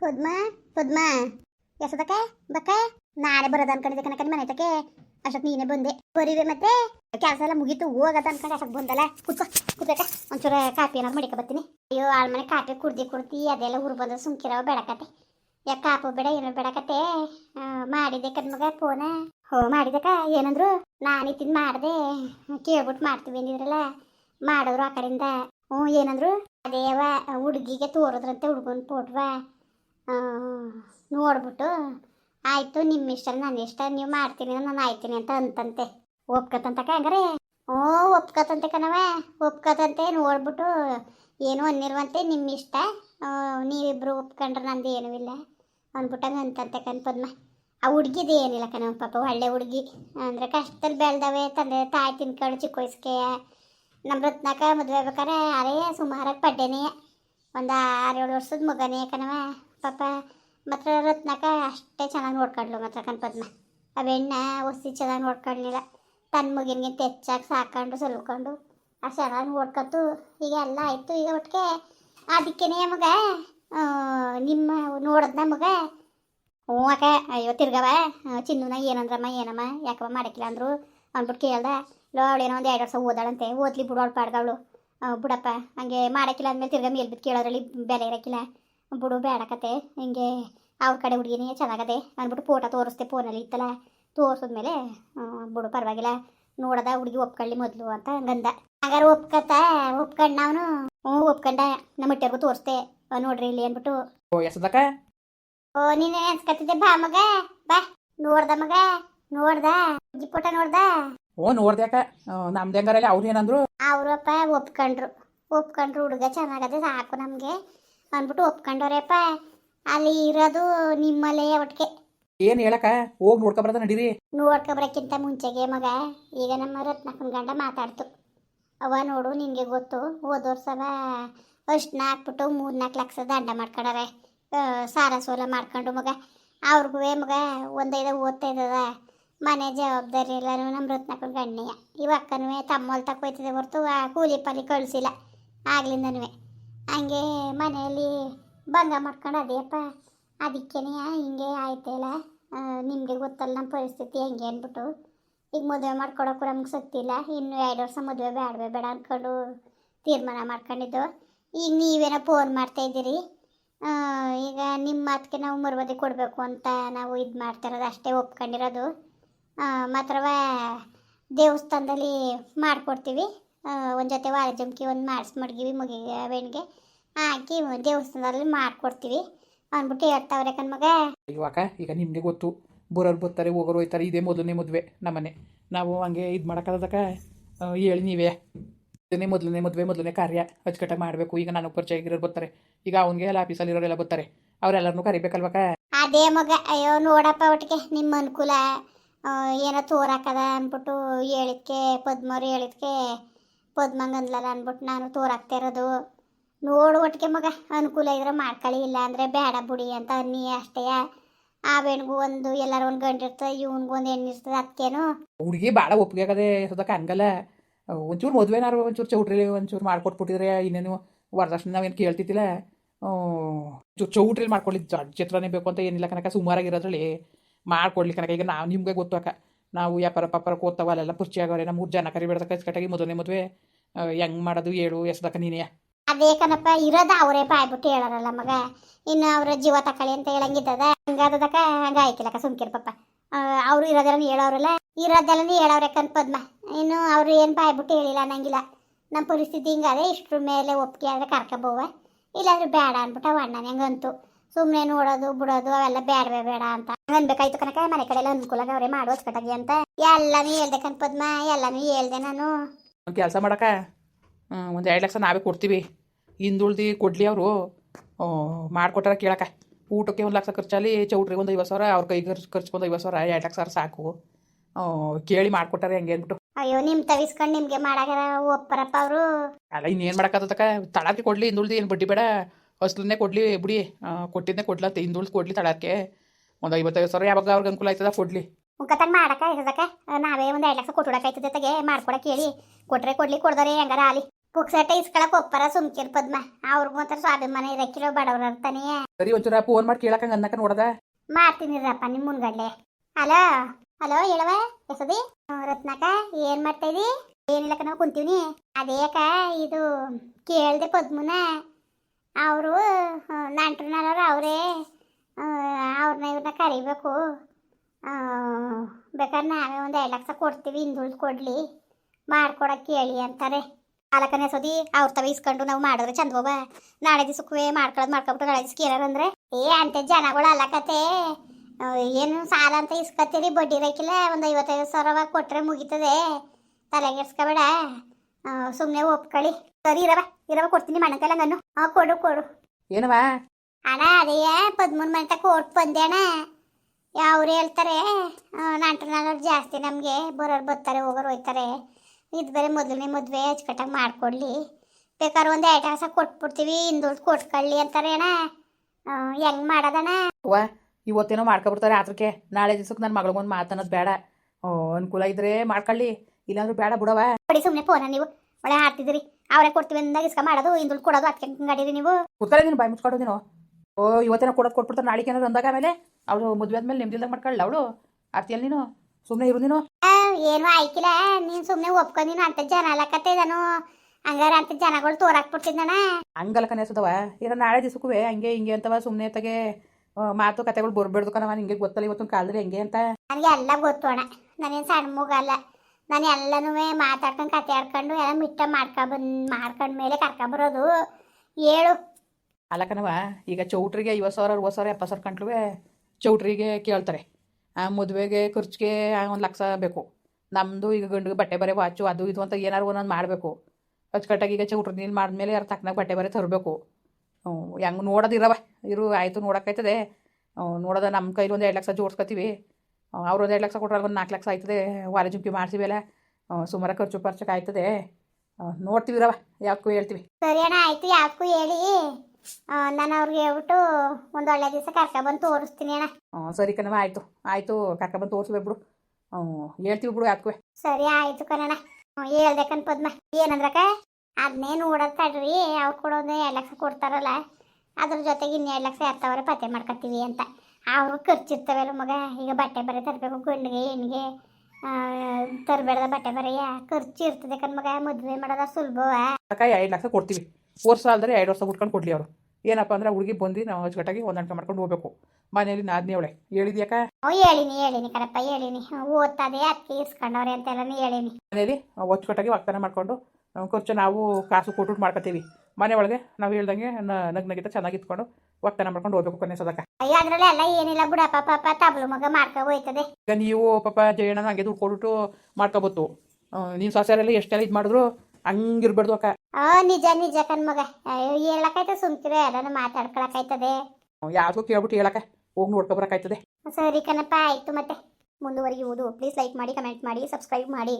ಪದ್ಮ ಪದ್ಮ. ಎಸದಕ್ಕೆ ಬಕ್ಕ. ನಾಳೆ ಬರೋದ ಅನ್ಕೊಂಡಿದ್ದೆ ಕನಕ ಮನೆ ತಕ್ಕೆ ಅಷ್ಟೊತ್ತು ನೀನೇ ಬಂದೆ. ಬರೀವೆ ಮತ್ತೆ? ಕೆಲಸ ಎಲ್ಲ ಮುಗೀತು ಹೋಗದ ಅನ್ಕೊಂಡು ಅಷ್ಟಕ್ಕೆ ಬಂದಲ್ಲ. ಕುತ್ಕ ಕುತ್ಕ ಒಂಚೂರ ಕಾಪಿ ಏನಾದ್ರು ಮಡಿಕ ಬರ್ತೀನಿ. ಅಯ್ಯೋ ಆಳ್ ಮನೆ ಕಾಪಿ ಕುಡ್ದಿ ಕುಡ್ತಿ ಅದೆಲ್ಲ ಊರು ಬಂದು ಸುಮ್ಕಿರೋ ಬೇಡಕತೆ ಯಾಕ ಕಾಪು ಬೇಡ ಏನೋ ಬೇಡಕತೆ ಆ, ಮಾಡಿದೆ ಕಣ್ಮಗ ಫೋನ. ಹೋ ಮಾಡಿದಕ್ಕ? ಏನಂದ್ರು? ನಾನು ಇತ್ತಿನ ಮಾಡಿದೆ. ಕೇಳ್ಬಿಟ್ಟು ಮಾಡ್ತೀವಿ ಅಂದಿದ್ರಲ್ಲ ಮಾಡಿದ್ರು ಆ ಕಡೆಯಿಂದ. ಹ್ಞೂ ಏನಂದ್ರು? ಅದೇವ ಹುಡುಗಿಗೆ ತೋರಿದ್ರಂತೆ ಹುಡುಗನ ಫೋಟ್ವ ನೋಡ್ಬಿಟ್ಟು ಆಯಿತು ನಿಮ್ಮ ಇಷ್ಟ ನನ್ನ ಇಷ್ಟ ನೀವು ಮಾಡ್ತೀನಿ ನಾನು ಆಯ್ತೀನಿ ಅಂತ ಅಂತಂತೆ. ಒಪ್ಕತಂತಕ ಹಂಗಾರೆ? ಓ ಒಪ್ಕತಂತೆ ಕಣವ ಒಪ್ಕತಂತೆ ನೋಡ್ಬಿಟ್ಟು ಏನು ಅನ್ನಿರುವಂತೆ ನಿಮ್ಮ ಇಷ್ಟ. ನೀವಿಬ್ಬರು ಒಪ್ಕೊಂಡ್ರೆ ನಂದು ಏನೂ ಇಲ್ಲ. ಅಂದ್ಬಿಟ್ಟಂಗೆ ಅಂತಂತೆ ಕಣ್ ಪದ್ಮ. ಆ ಹುಡ್ಗಿದು ಏನಿಲ್ಲ ಕಣವ ಪಾಪ ಒಳ್ಳೆ ಹುಡುಗಿ. ಅಂದರೆ ಕಷ್ಟದಲ್ಲಿ ಬೆಳೆದವೆ, ತಂದೆ, ತಾಯಿ ತಿನ್ಕೊಂಡು ಚಿಕ್ಕ ವಯಸ್ಸಿಗೆ. ನಮ್ಮ ರತ್ನಕ ಮದುವೆ ಬೇಕಾರೆ ಅರೇ ಸುಮಾರಾಗಿ ಪಡ್ಡೇನೆ. ಒಂದು ಆರು ಏಳು ವರ್ಷದ ಮಗನೇ ಕಣವ ಪಾಪ ಮಾತ್ರ ರತ್ನಕ ಅಷ್ಟೇ ಚೆನ್ನಾಗಿ ನೋಡ್ಕೊಂಡ್ಲು ಮಾತ್ರ ಕಣ್ಪದ್ಮ. ಅವೆಣ್ಣ ಆ ಒಸಿ ಚೆನ್ನಾಗಿ ನೋಡ್ಕೊಳ್ಳಿಲ್ಲ ತನ್ನ ಮಗಿನಿಗೆ ತೆಚ್ಚಾಗಿ ಸಾಕೊಂಡು ಸಲ್ಕೊಂಡು ಅಷ್ಟು ಚೆನ್ನಾಗಿ ನೋಡ್ಕೊತು ಈಗ ಎಲ್ಲ ಆಯಿತು. ಈಗ ಒಟ್ಟಿಗೆ ಅದಕ್ಕೇನೆ ಮಗ ಆ, ನಿಮ್ಮ ನೋಡದ್ನ ಮಗ. ಹ್ಞೂ ಅಕ್ಕ ಅಯ್ಯೋ ತಿರ್ಗವ ಚಿನ್ನೂನ ಏನಂದ್ರಮ್ಮ ಏನಮ್ಮ ಯಾಕಮ್ಮ ಮಾಡಕ್ಕಿಲ್ಲ ಅಂದರು. ಅಂದ್ಬಿಟ್ಟು ಕೇಳ್ದ ಲೋ ಅವಳೇನೋ ಒಂದು ಎರಡು ವರ್ಷ ಓದಾಳಂತೆ ಓದ್ಲಿ ಬಿಡೋಳು ಪಾಡ್ದವಳು ಬಿಡಪ್ಪ ಹಂಗೆ ಮಾಡಕ್ಕಿಲ್ಲ ಅಂದಮೇಲೆ ತಿರ್ಗಾ ಮೇಲ್ಬಿಟ್ಟು ಕೇಳೋದ್ರಲ್ಲಿ ಬೆಲೆ ಇರಕ್ಕಿಲ್ಲ. ಬಿಡು ಬೇಡಕತೆ ಹಿಂಗೆ ಅವ್ರ ಕಡೆ ಹುಡುಗಿನೇ ಚೆನ್ನಾಗದೆ ಅಂದ್ಬಿಟ್ಟು ಫೋಟೋ ತೋರಿಸ್ದೆ ಫೋನಲ್ಲಿ ಇತ್ತಲ್ಲ. ತೋರಿಸಿದ್ಮೇಲೆ ಬಿಡು ಪರವಾಗಿಲ್ಲ. ನೋಡದ ಹುಡುಗಿ ಒಪ್ಕೊಳ್ಳಿ ಮೊದಲು ಅಂತ ಗಂದ ಹಾಗಾರ ಒಪ್ಕತ ಒಪ್ಕೊಂಡ ನಾನು ಹ್ಞೂ ಒಪ್ಕೊಂಡ. ನಮ್ಮ ಇಟ್ಟರ್ಗೂ ತೋರಿಸ್ದೆ. ನೋಡ್ರಿ ಇಲ್ಲಿ ಅಂದ್ಬಿಟ್ಟು. ಓ ನೀನೇ ಅನ್ಸ್ಕತ್ತಿದ್ದೆ? ಬಾ ಮಗ ಬಾ. ನೋಡ್ದ ಮಗ? ನೋಡ್ದ? ಹುಡುಗಿ ಫೋಟೋ ನೋಡ್ದ? ಓ ನೋಡ್ದ್ಯಾಕ ನಮ್ದು ಹೆಂಗಾರಲ್ಲಿ ಅವ್ರು ಏನಂದ್ರು? ಅವ್ರಪ್ಪ ಒಪ್ಕೊಂಡ್ರು. ಒಪ್ಕೊಂಡ್ರು ಹುಡುಗ ಚೆನ್ನಾಗದೆ ಸಾಕು ನಮಗೆ. ಅಂದ್ಬಿಟ್ಟು ಒಪ್ಕೊಂಡವ್ರೆಪ್ಪ ಅಲ್ಲಿ ಇರೋದು ನಿಮ್ಮಲ್ಲೇ ಒಟ್ಟಿಗೆ. ಏನು ಹೇಳಕ ಹೋಗಿ ನೋಡ್ಕೊಬರದ ನಡೀರಿ. ನೋಡ್ಕೊಬರಕ್ಕಿಂತ ಮುಂಚೆಗೆ ಮಗ ಈಗ ನಮ್ಮ ರತ್ನಕ್ಕನ ಗಂಡ ಮಾತಾಡ್ತು. ಅವ ನೋಡು ನಿನಗೆ ಗೊತ್ತು ಹೋದ ವರ್ಷವ ಅಷ್ಟನ್ನ ಹಾಕ್ಬಿಟ್ಟು ಮೂರು ನಾಲ್ಕು ಲಕ್ಷ ದಂಡ ಮಾಡ್ಕೊಂಡವೆ ಆ, ಸಾಲ ಸೋಲ ಮಾಡ್ಕೊಂಡು ಮಗ. ಅವ್ರಿಗೂ ಮಗ ಒಂದೈದ ಓದ್ತಾ ಇದ್ದದ ಮನೆ ಜವಾಬ್ದಾರಿ ಎಲ್ಲನೂ ನಮ್ಮ ರತ್ನಕ್ಕನ ಗಂಡಯ್ಯ ಇವ ಅಕ್ಕನೂ ತಮ್ಮಲ್ಲಿ ತಕ್ಕೋಯ್ತದೆ ಹೊರ್ತು ಆ ಕೂಲಿ ಪಾಲಿ ಕಳಿಸಿಲ್ಲ. ಆಗ್ಲಿಂದನೂ. ಹಂಗೆ ಮನೆಯಲ್ಲಿ ಭಂಗ ಮಾಡ್ಕೊಂಡು ಅದೇಪ್ಪ, ಅದಕ್ಕೇನೆ ಹಿಂಗೆ ಆಯ್ತಲ್ಲ ನಿಮಗೆ ಗೊತ್ತಲ್ಲ ನಮ್ಮ ಪರಿಸ್ಥಿತಿ ಹೆಂಗೆ ಅಂದ್ಬಿಟ್ಟು. ಈಗ ಮದುವೆ ಮಾಡ್ಕೊಡೋಕ್ಕೂ ನಮ್ಗೆ ಸತ್ತಿಲ್ಲ ಇನ್ನು ಎರಡು ವರ್ಷ ಮದುವೆ ಬೇಡವೇ ಬೇಡ ಅಂದ್ಕೊಂಡು ತೀರ್ಮಾನ ಮಾಡ್ಕೊಂಡಿದ್ದು. ಈಗ ನೀವೇನೋ ಫೋನ್ ಮಾಡ್ತಾ ಇದ್ದೀರಿ. ಈಗ ನಿಮ್ಮ ಮಾತಿಗೆ ನಾವು ಮರುವದಿ ಕೊಡಬೇಕು ಅಂತ ನಾವು ಇದು ಮಾಡ್ತಿರೋದು ಅಷ್ಟೇ ಒಪ್ಕೊಂಡಿರೋದು. ಮಾತ್ರವ ದೇವಸ್ಥಾನದಲ್ಲಿ ಮಾಡಿಕೊಡ್ತೀವಿ. ಒಂದು ಜೊತೆ ವಾರ ಜಮ್ಕಿ ಒಂದು ಮಾಡಿಸಿ ಮಡ್ಗಿವಿ ಮುಗಿಗೆ ಬೆಣ್ಣಿಗೆ ಹಾಕಿ ದೇವಸ್ಥಾನದಲ್ಲಿ ಮಾಡಿಕೊಡ್ತೀವಿ ಅಂದ್ಬಿಟ್ಟು ಹೇಳ್ತಾವ್ರೆ ಕಣ್ಮಗ ಇವಾಗ ಈಗ ನಿಮಗೆ ಗೊತ್ತು ಬರೋರು ಬರ್ತಾರೆ ಹೋಗೋರು ಹೋಯ್ತಾರೆ ಇದೇ ಮೊದಲನೇ ಮದುವೆ ನಮ್ಮನೆ. ನಾವು ಹಂಗೆ ಇದು ಮಾಡೋಕ್ಕದಕ್ಕ ಹೇಳಿ ನೀವೇ. ಇದನ್ನೇ ಮೊದಲನೇ ಮದುವೆ ಮೊದಲನೇ ಕಾರ್ಯ ಅಚ್ಚುಕಟ್ಟಾಗಿ ಮಾಡಬೇಕು. ಈಗ ನಾನು ಪರಿಚಯ ಆಗಿರೋರು ಬರ್ತಾರೆ. ಈಗ ಅವನಿಗೆ ಎಲ್ಲ ಆಫೀಸಲ್ಲಿರೋರೆಲ್ಲ ಬರ್ತಾರೆ. ಅವರೆಲ್ಲರನ್ನೂ ಕರಿಬೇಕಲ್ವಕ್ಕ? ಅದೇ ಮಗ ಅಯ್ಯೋ ನೋಡಪ್ಪ ಒಟ್ಟಿಗೆ ನಿಮ್ಮ ಅನುಕೂಲ ಏನೋ ತೋರಾಕದ ಅಂದ್ಬಿಟ್ಟು ಹೇಳಿದ್ಕೆ ಪದ್ಮವ್ರು ಹೇಳಿದ್ಕೆ ಪದ್ಮಂಗಂದ್ಲಲ್ಲ ಅಂದ್ಬಿಟ್ಟು ನಾನು ತೋರಾಗ್ತಿರೋದು ನೋಡು ಒಟ್ಟಿಗೆ ಮಗ, ಅನುಕೂಲ ಇದ್ರೆ ಮಾಡ್ಕೊಳ್ಳಿ ಇಲ್ಲ ಅಂದರೆ ಬೇಡ ಬುಡಿ ಅಂತ ಅನ್ನಿ ಅಷ್ಟೇ. ಆ ಒಂದು, ಎಲ್ಲರೂ ಒಂದು ಗಂಡು ಇರ್ತದೆ ಇವ್ನಿಗೂ ಒಂದು ಹೆಣ್ಣು ಇರ್ತದೆ ಅದಕ್ಕೇನು ಹುಡುಗಿ ಭಾಳ ಒಪ್ಪಿಗೆ ಆಗದೆ ಸದಕ್ಕೆ ಹಂಗಲ್ಲ. ಒಂಚೂರು ಮದುವೆನಾರು ಒಂಚೂರು ಚೌಟ್ರಿ ಒಂಚೂರು ಮಾಡ್ಕೊಟ್ಬಿಟ್ಟಿದ್ರೆ ಇನ್ನೇನು ವರದಕ್ಷಿಣೆ ನಾವೇನು ಕೇಳ್ತಿದ್ದಿಲ್ಲ. ಚೂರು ಚೌಟ್ರಿಲಿ ಮಾಡ್ಕೊಳ್ಳಿ ಚಿತ್ರನೇ ಬೇಕು ಅಂತ ಏನಿಲ್ಲ ಕನಕ ಸುಮಾರಾಗಿರೋದ್ರಲ್ಲಿ ಮಾಡ್ಕೊಡ್ಲಿ ಕನಕ ಈಗ ನಾವು ನಿಮ್ಗೆ ಗೊತ್ತು ಅಕ್ಕ, ನಾವು ವ್ಯಾಪಾರ, ಪಾಪಾರ ಕೂತಾವ ಅಲ್ಲೆಲ್ಲ ಪರಿಚಯ ಆಗವ್ರೆ ನಮ್ಮ ಮೂರು ಜನ ಕರಿಬೇಡ್ದಕ್ಕ ಕಟ್ಟಾಗಿ ಮದುವೆ ಮದುವೆ. ಹೆಂಗೆ ಮಾಡೋದು ಹೇಳು ಎಸ್ದಕ್ಕ ನೀನೇ? ಅದೇ ಕಣಪ್ಪ, ಇರೋದು ಅವರೇ ಬಾಯ್ಬಿಟ್ಟು ಹೇಳಾರಲ್ಲ ಮಗ. ಇನ್ನು ಅವ್ರ ಜೀವ ತಕಳಿ ಅಂತ ಹೇಳಂಗಿದ್ದದ. ಹಂಗಾದದಕ್ಕ ಹಂಗ ಆಯ್ಕಿಲ್ಲಕ್ಕ, ಸುಮ್ಕಿರ್ ಪಪ್ಪ ಅವರು ಇರೋದೆಲ್ಲ ಹೇಳೋರಲ್ಲ? ಇರೋದೆಲ್ಲ ಹೇಳವ್ರೆ ಕಣ್ ಪದ್ಮ. ಇನ್ನು ಅವ್ರು ಏನು ಬಾಯ್ಬಿಟ್ಟು ಹೇಳಿಲ್ಲ ಅನ್ನಂಗಿಲ್ಲ. ನಮ್ಮ ಪರಿಸ್ಥಿತಿ ಹಿಂಗಾದ್ರೆ ಇಷ್ಟ್ರ ಮೇಲೆ ಒಪ್ಪಿಗೆ ಆದರೆ ಕರ್ಕೊಬೋವ. ಇಲ್ಲಾಂದ್ರೆ ಬೇಡ ಅಂದ್ಬಿಟ್ಟು ಅವ ಅಣ್ಣನ ಹೆಂಗಂತು. ಸುಮ್ಮನೆ ನೋಡೋದು, ಬಿಡೋದು, ಅವೆಲ್ಲ ಬೇಡ ಬೇಡ ಅಂತ. ಅನ್ಬೇಕಾಯ್ತು ಕನಕ ಮನೆ ಕಡೆ ಎಲ್ಲ ಅನುಕೂಲ ಅವರೇ ಮಾಡೋ ಅಂತ. ಎಲ್ಲಾನು ಹೇಳ್ದೆ ಕಣ್ ಪದ್ಮ ಎಲ್ಲಾನು ಹೇಳ್ದೆ ನಾನು. ಕೆಲಸ ಮಾಡೋಕೆ ಒಂದು ಎರಡು ಲಕ್ಷ ನಾವೇ ಕೊಡ್ತೀವಿ. ಹಿಂದುಳ್ದು ಕೊಡಲಿ ಅವರು ಮಾಡಿಕೊಟ್ಟಾರ ಕೇಳಕ್ಕೆ ಊಟಕ್ಕೆ ಒಂದು ಲಕ್ಷ ಖರ್ಚಲ್ಲಿ ಚೌಟ್ರಿಗೆ ಒಂದು ಐವತ್ತು ಸಾವಿರ ಅವ್ರ ಕೈ ಖರ್ಚು ಖರ್ಚು ಒಂದು ಐವತ್ತು ಸಾವಿರ ಎರಡು ಲಕ್ಷ ಸಾವಿರ ಸಾಕು. ಕೇಳಿ ಮಾಡಿಕೊಟ್ಟಾರೆ ಹೆಂಗೆ ಅಂದ್ಬಿಟ್ಟು. ಅಯ್ಯೋ ನಿಮ್ ತವಿಸ್ಕೊಂಡು ನಿಮಗೆ ಮಾಡಾಕರ ಒಪ್ಪರಪ್ಪ ಅವರು. ಅಲ್ಲ ಇನ್ನೇನು ಮಾಡೋಕ್ಕತ್ತಕ್ಕ ತಳಕ್ಕೆ ಕೊಡಲಿ ಹಿಂದುಳ್ದು ಏನು ಬಡ್ಡಿ ಬೇಡ. ಹೊಸ್ಲನ್ನೇ ಕೊಡಲಿ ಬಿಡಿ. ಕೊಟ್ಟಿದ್ದೇ ಕೊಡ್ಲತ್ತ ಹಿಂದುಳ್ದು ಕೊಡಲಿ ತಳಕ್ಕೆ ಒಂದು ಐವತ್ತೈದು ಸಾವಿರ ಯಾವಾಗ ಅವ್ರಿಗೆ ಅನುಕೂಲ ಆಯ್ತದ ಕೊಡಲಿ. ಮುಖತಂಗ್ ಮಾಡಕ ಇಸದಕ ನಾವೇ ಒಂದು ಎರಡು ಲಕ್ಷ ಕೊಟ್ಟುಡಕಾಯ್ತದ ಜೊತೆಗೆ ಮಾಡ್ಕೊಡಕ್ಕೆ ಹೇಳಿ ಕೊಟ್ರೆ ಕೊಡ್ಲಿ ಕೊಡ್ದರೆ ಹೆಂಗಾರ ಆಲಿ ಪುಕ್ಸಟ್ಟೆ ಇಸ್ಕೊಳಕ್ ಒಪ್ಪರ ಸುಮ್ಕಿರ್ ಪದ್ಮ. ಅವ್ರಿಗೆ ಮಾತ್ರ ಸ್ವಾಭಿಮಾನ ಇರಕ್ಕಿರೋ ಬಡವ್ರ ಇರ್ತಾನೆ ಸರಿ ಒಂಚೂರ ಫೋನ್ ಮಾಡಿ ಕೇಳಕ ಅನ್ನಕ ನೋಡದ? ಮಾಡ್ತೀನಿರಪ್ಪ ನಿಮ್ಮ ಮುನ್ಗಡ್ಲೆ ಹಲೋ ಹಲೋ ಹೇಳವ ಎಸದಿ? ರತ್ನಾಕ ಏನ್ ಮಾಡ್ತಾ ಇದಿ? ಏನಿಲ್ಲಕ ನಾವು ಕುಂತೀವಿ ಅದೇಕ ಇದು ಕೇಳ್ದೆ ಪದ್ಮನ. ಅವರು ನಂಟ್ರನಾರ ಅವರೇ. ಅವ್ರನ್ನ ಇವ್ರನ್ನ ಕರಿಬೇಕು. ಬೇಕಾದ್ರೆ ನಾವೇ ಒಂದು ಎರಡು ಲಕ್ಷ ಕೊಡ್ತೀವಿ ಹಿಂದುಳಿದು ಕೊಡಲಿ. ಮಾಡ್ಕೊಡಕ್ಕೆ ಕೇಳಿ ಅಂತಾರೆ. ಅಲಕನೆ ಸೋದಿ ಅವ್ರ ತವ ಇಸ್ಕೊಂಡು ನಾವು ಮಾಡಿದ್ರೆ ಚಂದವ ನಾಳೆ ದಿವಸಕ್ಕೂ ಮಾಡ್ಕೊಳ್ಳೋದು ಮಾಡ್ಕೊಬಿಟ್ಟು ನಾಳೆ ದಿವಸಕ್ಕೆ ಏನಾರು ಅಂದರೆ ಏ ಅಂತ ಜನಗಳು ಅಲ್ಲಕತೆ ಆ, ಏನು ಸಾಲ ಅಂತ ಇಸ್ಕತ್ತೀರಿ ಬಡ್ಡಿ ರೈಕಿಲ್ಲ ಒಂದು ಐವತ್ತೈದು ಸಾವಿರ ಕೊಟ್ಟರೆ ಮುಗೀತದೆ. ತಲೆಗೆಡ್ಸ್ಕೊಬೇಡ ಸುಮ್ಮನೆ ಒಪ್ಕೊಳ್ಳಿ. ಸರಿ ಇರವ ಇರವ ಕೊಡ್ತೀನಿ ಮಣ್ಣಕ್ಕೆಲ್ಲ ನಾನು. ಹಾಂ ಕೊಡು ಕೊಡು. ಏನವಾ ಅಣ್ಣ ಅದೇ ಪದ್ಮೂರು ಮನೆ ತಕ ಬಂದೆ ಅಣ್ಣ. ಅವ್ರು ಹೇಳ್ತಾರೆ ನಂಟ್ರನಾಗೋರು ಜಾಸ್ತಿ ನಮಗೆ ಬರೋರು ಬರ್ತಾರೆ ಹೋಗೋರು ಹೋಯ್ತಾರೆ. ಇದು ಬೇರೆ ಮೊದಲನೇ ಮದುವೆ ಅಚ್ಚುಕಟ್ಟಾಗಿ ಮಾಡ್ಕೊಡ್ಲಿ. ಬೇಕಾದ್ರೆ ಒಂದು ಎರಡು ಸಹ ಕೊಟ್ಬಿಡ್ತೀವಿ ಹಿಂದುಳ್ದು ಕೊಟ್ಕೊಳ್ಳಿ ಅಂತಾರೆ ಅಣ್ಣ. ಹೆಂಗೆ ಮಾಡೋದಣ್ಣ? ಅವ್ವ ಇವತ್ತೇನೋ ಮಾಡ್ಕೊಬಿಡ್ತಾರೆ ಆತ್ರಕ್ಕೆ ನಾಳೆ ದಿವ್ಸಕ್ಕೆ ನನ್ನ ಮಗಳಿಗೊಂದು ಮಾತನ್ನೋದು ಬೇಡ. ಅನುಕೂಲ ಇದ್ರೆ ಮಾಡ್ಕೊಳ್ಳಿ. ಇಲ್ಲಾಂದ್ರೆ ಬೇಡ ಬಿಡವ ಕೊಡಿ ಸುಮ್ಮನೆ ಫೋನ ನೀವು. ಒಳ್ಳೆ ಹಾಕ್ತಿದ್ದೀರಿ ಅವರೇ ಕೊಡ್ತೀವಿ ಅಂದಾಗ ಇಸ್ಕ ಮಾಡೋದು ಹಿಂದುಳಿದು ಕೊಡೋದು ಅದಕ್ಕೆ ಗಾಡೀರಿ ನೀವು. ಕೂತ್ಕೊಳ್ಳಿ ನೀನು ಬಾಯಿ ಮುಚ್ಕೊಂಡು ನೀನು. ಓ ಇವತ್ತೇನೋ ಕೊಡೋದು ಕೊಟ್ಬಿಡ್ತಾರೆ ನಾಳೆಗೆ ಏನಾದ್ರು ಅಂದಾಗ ಆಮೇಲೆ ಅವಳು ಮದುವೆ ಆದ್ಮೇಲೆ ನೆಮ್ಮದಿಲ್ದಾಗ ಮಾಡ್ಕೊಳ್ಳ ಅವಳು? ಆರ್ತಿಯಲ್ಲಿ ನೀನು? ಸುಮ್ಮನೆ ಇರು ನೀನು. ಏನು ಆಯ್ಕಿಲ್ಲ. ನೀನು ಸುಮ್ಮನೆ ಒಪ್ಕೊಂಡು ನೀನು ಅಂತ ಜನ ಅಲ್ಲಕತ್ತೆ ನಾನು ಹಂಗಾರ ಅಂತ ಜನಗಳು ತೋರಾಕ್ಬಿಡ್ತಿದ್ದಣ್ಣ ಹಂಗಲ್ಲ ಕನ್ನಿಸ್ತದವ ಏನೋ ನಾಳೆ ದಿವ್ಸಕ್ಕೂ ಹಂಗೆ ಹಿಂಗೆ ಅಂತವ ಸುಮ್ಮನೆ ತಗೆ ಮಾತು ಕತೆಗಳು ಬರ್ಬೇಡ್ದು ಕಣವ ನಿಂಗೆ ಗೊತ್ತಲ್ಲ ಇವತ್ತು ಕಾಲದ್ರೆ ಹೆಂಗೆ ಅಂತ. ನನಗೆ ಎಲ್ಲ ಗೊತ್ತು ಅಣ್ಣ. ನಾನೇನು ಸಣ್ಣ ಮುಗಲ್ಲ ನಾನು ಎಲ್ಲನೂ ಮಾತಾಡ್ಕೊಂಡು ಕತೆ ಆಡ್ಕೊಂಡು ಎಲ್ಲ ಮಿಟ್ಟ ಮಾಡ್ಕೊ ಬಂದು ಮೇಲೆ ಕರ್ಕೊಂಬರೋದು. ಹೇಳು ಅಲ್ಲ ಕಣವ ಈಗ ಚೌಟ್ರಿಗೆ ಐವತ್ತು ಸಾವಿರ, ಅರವತ್ತು ಸಾವಿರ, ಎಪ್ಪತ್ತು ಸಾವಿರ ಕಂಟ್ಲುವೆ ಚೌಟ್ರಿಗೆ ಕೇಳ್ತಾರೆ. ಆ ಮದುವೆಗೆ ಖರ್ಚಿಗೆ ಒಂದು ಲಕ್ಷ ಬೇಕು. ನಮ್ಮದು ಈಗ ಗಂಡಿಗೆ ಬಟ್ಟೆ ಬರೆ ವಾಚು, ಅದು ಇದು ಅಂತ ಏನಾರು ಒಂದೊಂದು ಮಾಡಬೇಕು. ಅಚ್ಚುಕಟ್ಟಾಗಿ ಈಗ ಚೌಟ್ರಿ ನೀನು ಮಾಡಿದ್ಮೇಲೆ ಯಾರು ತಕ್ಕನಾಗ ಬಟ್ಟೆ ಬರೆ ತರಬೇಕು. ಹೆಂಗೆ ನೋಡೋದಿರವ ಇರು, ಆಯಿತು ನೋಡೋಕ್ಕಾಯ್ತದೆ. ನೋಡೋದ ನಮ್ಮ ಕೈಲಿ ಒಂದು ಎರಡು ಲಕ್ಷ ಜೋಡಿಸ್ಕೊತೀವಿ ಅವ್ರು ಒಂದು ಎರಡು ಲಕ್ಷ ಕೊಟ್ಟರೆ ಒಂದು ನಾಲ್ಕು ಲಕ್ಷ ಆಯ್ತದೆ. ವಾರ ಜುಂಕಿ ಮಾಡ್ತೀವಲ್ಲ ಸುಮಾರು ಖರ್ಚು ಪರ್ಚಕ್ಕೆ ಆಯ್ತದೆ. ನೋಡ್ತೀವಿ ರವ ಯಾಕೂ ಹೇಳ್ತೀವಿ. ಸರಿ ಅಣ್ಣ, ಆಯ್ತು ಯಾಕೂ ಹೇಳಿ. ನಾನು ಅವ್ರಿಗೆ ಹೇಳ್ಬಿಟ್ಟು ಒಂದು ಒಳ್ಳೆ ದಿವಸ ಕರ್ಕೊಬಂದು ತೋರಿಸ್ತೀನಿ ಅಣ್ಣ. ಹ್ಞೂ ಸರಿ ಕಣವ ಆಯಿತು. ಆಯಿತು ಕರ್ಕೊಬಂದು ತೋರಿಸ್ಬೇಕು ಬಿಡು. ಹ್ಞೂ ಹೇಳ್ತೀವಿ ಬಿಡು ಯಾಕೆ ಸರಿ ಆಯ್ತು ಕಣಣ್ಣ. ಹೇಳ್ದೆ ಕಣ್ ಪದ್ಮ. ಏನಂದ್ರಕ ಅದನ್ನೇ ನೋಡೋದು ತಡ್ರಿ ಅವ್ರು ಕೊಡೋದು ಎರಡು ಲಕ್ಷ ಕೊಡ್ತಾರಲ್ಲ. ಅದ್ರ ಜೊತೆಗೆ ಇನ್ನು ಎರಡು ಲಕ್ಷ ಎತ್ತವ್ರೆ ಪತ್ತೆ ಮಾಡ್ಕೊತೀವಿ ಅಂತ. ಅವರು ಖರ್ಚಿರ್ತವೆಲ್ಲ ಮಗ ಈಗ ಬಟ್ಟೆ ಬರೆ ತರಬೇಕು ಗಂಡಿಗೆ ಹೆಣ್ಣಿಗೆ ತರಬೇಡ್ದ ಬಟ್ಟೆ ಬರೆಯ ಖರ್ಚು ಇರ್ತದೆ ಕಣ್ ಮಗ ಮದುವೆ ಮಾಡೋದ ಸುಲಭವ? ಎರಡು ಲಕ್ಷ ಕೊಡ್ತೀವಿ. ವರ್ಷ ಅಲ್ಲದೆ ಎರಡು ವರ್ಷ ಉಟ್ಕೊಂಡು ಕೊಡಲಿ ಅವರು. ಏನಪ್ಪ ಅಂದ್ರೆ ಹುಡುಗಿ ಬಂದು ನಾವು ಅಚ್ಚುಕಟ್ಟಾಗಿ ಹೊಂದಾಣಿಕೆ ಮಾಡ್ಕೊಂಡು ಹೋಗ್ಬೇಕು. ಮನೇಲಿ ನಾದ್ನಿ ಅವಳೆ. ಹೇಳಿದ್ಯಾಕ ಓ ಹೇಳಿನಿ ಹೇಳಿನಿ ಕಣಪ್ಪ ಹೇಳಿನಿ. ಓದ್ತದೆ ಅಕ್ಕಿ ಇಸ್ಕೊಂಡವ್ರೆ ಅಂತೆಲ್ಲ ಹೇಳಿನಿ. ಮನೇಲಿ ಅಚ್ಚುಕಟ್ಟಾಗಿ ವಾಗ್ದಾನ ಮಾಡ್ಕೊಂಡು ಖರ್ಚು ನಾವು ಕಾಸು ಕೊಟ್ಟು ಮಾಡ್ಕೊತೀವಿ. ಮನೆ ಒಳಗೆ ನಾವು ಹೇಳ್ದಂಗೆ ನಗ್ ನಗಿತ ಚೆನ್ನಾಗಿ ಇತ್ಕೊಂಡು ವಾಗ್ದಾನ ಮಾಡ್ಕೊಂಡು ಹೋಗ್ಬೇಕು ಕೊನೆ ಸದಕ ಅಯ್ಯೋ ಅದ್ರಲ್ಲೆಲ್ಲ ಏನಿಲ್ಲ ಬಿಡ ಪಾಪ ತಬ್ಲು ಮಗ ಮಾಡ್ಕೊ ಹೋಯ್ತದೆ. ಈಗ ನೀವು ಪಾಪ ಜಯಣ್ಣ ಹಂಗೆ ದುಡ್ಡು ಕೊಟ್ಬಿಟ್ಟು ಮಾಡ್ಕೊಬತ್ತು. ನೀನು ಸೊಸೆಯರೆಲ್ಲ ಎಷ್ಟೆಲ್ಲ ಇದು ಮಾಡಿದ್ರು ಹಂಗಿರ್ಬಾರ್ದು ಅಕ್ಕ. ಆ ನಿಜ ನಿಜ ಕಣ್ ಮಗ. ಅಯ್ಯೋ ಸುಮ್ತಿರ ಸುಮ್ಕಿರ ಎಲ್ಲಾನು ಮಾತಾಡ್ಕೊಳಕಾಯ್ತದೆ ಯಾರಿಗೂ ಕೇಳ್ಬಿಟ್ಟು ಹೇಳಕ್ಕ. ಹೋಗಿ ನೋಡ್ಕೊಬರಕ್ಕಾಯ್ತದೆ ಸರಿ ಕಣಪ್ಪ ಆಯ್ತು ಮತ್ತೆ. ಮುಂದುವರಿಯುವುದು. ಪ್ಲೀಸ್ ಲೈಕ್ ಮಾಡಿ ಕಮೆಂಟ್ ಮಾಡಿ ಸಬ್ಸ್ಕ್ರೈಬ್ ಮಾಡಿ.